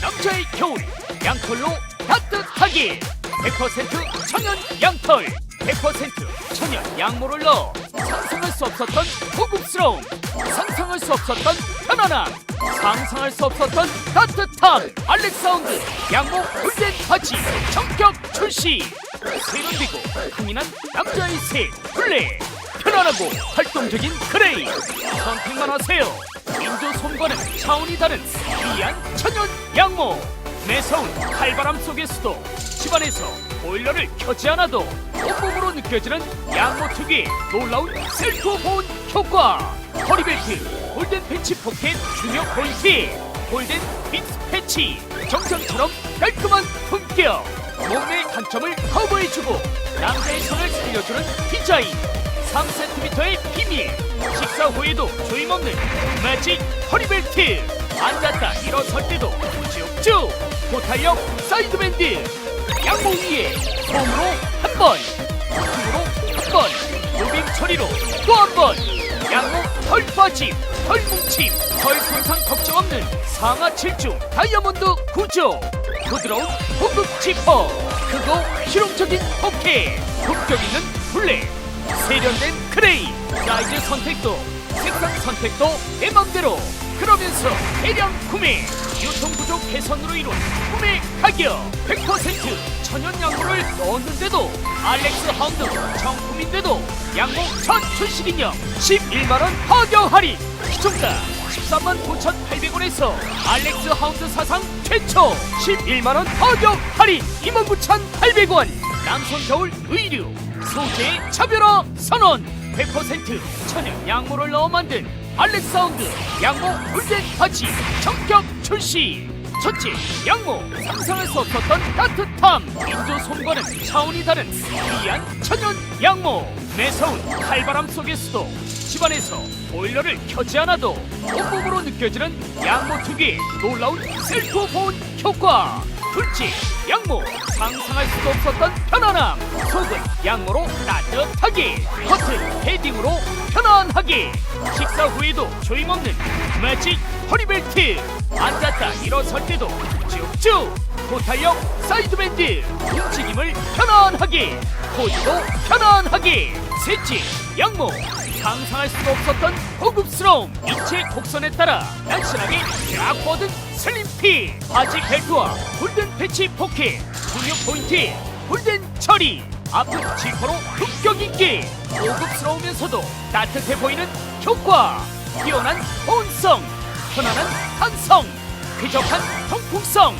남자의 겨울 양털로 따뜻하게. 100% 천연 양털 100% 천연 양모를 넣어 상상할 수 없었던 고급스러움 상상할 수 없었던 편안함 상상할 수 없었던 따뜻함. 알렉사운드 양모 골덴 바지 정격 출시. 세련되고 강인한 남자의 색 블랙 편안하고 활동적인 그레이. 선택만 하세요 인조 솜과는 차원이 다른 귀한 천연 양모. 매서운 칼바람 속에서도 집안에서 보일러를 켜지 않아도 온몸으로 느껴지는 양모 특유의 놀라운 셀프 보온 효과. 허리벨트 골든 패치 포켓 중요 포인트 골든 빅스 패치 정장처럼 깔끔한 품격. 몸의 단점을 커버해주고 남자의 손을 살려주는 디자인 3cm의 비밀. 식사 후에도 조임 없는 매직 허리벨트. 앉았다 일어설 때도 쭉쭉 고탄력 사이드밴드. 양모 위에 솜으로 한번 춤으로 한번 무빙 처리로 또 한번. 양모 털 빠짐 털 뭉침 털 손상 걱정 없는 상하 7중 다이아몬드 구조. 부드러운 고급 지퍼. 크고 실용적인 포켓. 품격 있는 블랙 세련된 크레이. 사이즈 선택도 색상 선택도 내 맘대로. 그러면서 대량 구매. 유통부족 개선으로 이룬 구매 가격 100% 천연 양모를 넣었는데도 알렉스 하운드 정품인데도 양모 첫 출시 기념 11만원 하격 할인 시청자 13만 9,800원에서 알렉스 하운드 사상 최초 11만원 하격 할인 29,800원. 남성 겨울 의류 소재 차별화 선언. 100% 천연 양모를 넣어 만든 알렉사운드 양모 골덴 바지 정격 출시. 첫째 양모. 상상할 수 없었던 따뜻함. 인조 솜과는 차원이 다른 귀한 천연 양모. 매서운 칼바람 속에서도 집안에서 보일러를 켜지 않아도 온몸으로 느껴지는 양모 특유의 놀라운 셀프 보온 효과. 둘째 양모. 상상할 수도 없었던 편안함. 속은 양모로 따뜻하게 겉은 패딩으로 편안하게. 식사 후에도 조임없는 매직 허리벨트. 앉았다 일어설 때도 쭉쭉 고탄력 사이드밴드. 움직임을 편안하게 포즈도 편안하게. 셋째 양모. 상상할 수도 없었던 고급스러움. 인체 곡선에 따라 날씬하게 쫙 뻗은 슬림핏 바지 벨트와 골든 패치 포켓 중요 포인트 골든 처리 아픈 지퍼로 품격 있게 고급스러우면서도 따뜻해 보이는 효과 뛰어난 보온성 편안한 탄성 쾌적한 통풍성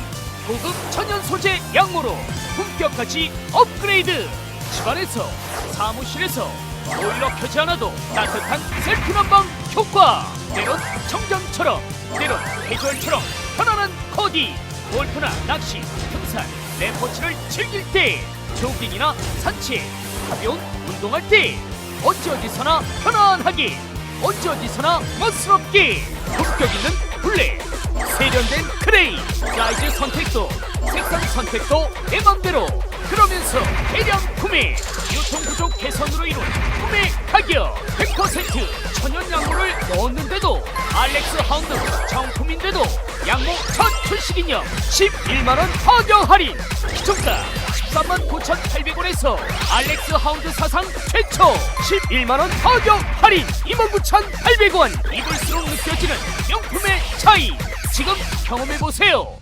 고급 천연 소재 양모로 품격까지 업그레이드. 집안에서 사무실에서 보일러 켜지 않아도 따뜻한 셀프 난방 효과 때론 정장처럼 때론 캐주얼처럼 편안한 코디. 골프나 낚시 등산 레포츠를 즐길 때 조깅이나 산책 가벼운 운동할 때 어찌 어디서나 편안하게 언제 어디서나 멋스럽게 품격 있는 블랙 세련된 크레이. 사이즈 선택도 색상 선택도 내 맘대로. 그러면서 대량 구매. 유통 부족 개선으로 이룬 구매 가격 100% 천연 양모를 넣었는데도 알렉스 하운드 정품인데도 양모 첫 출시 기념 11만원 하격 할인 시청자 13만 9,800원에서 알렉스 하운드 사상 최초 11만원 하격 할인 29,800원. 입을수록 느껴지는 명품의 차이. 지금 경험해보세요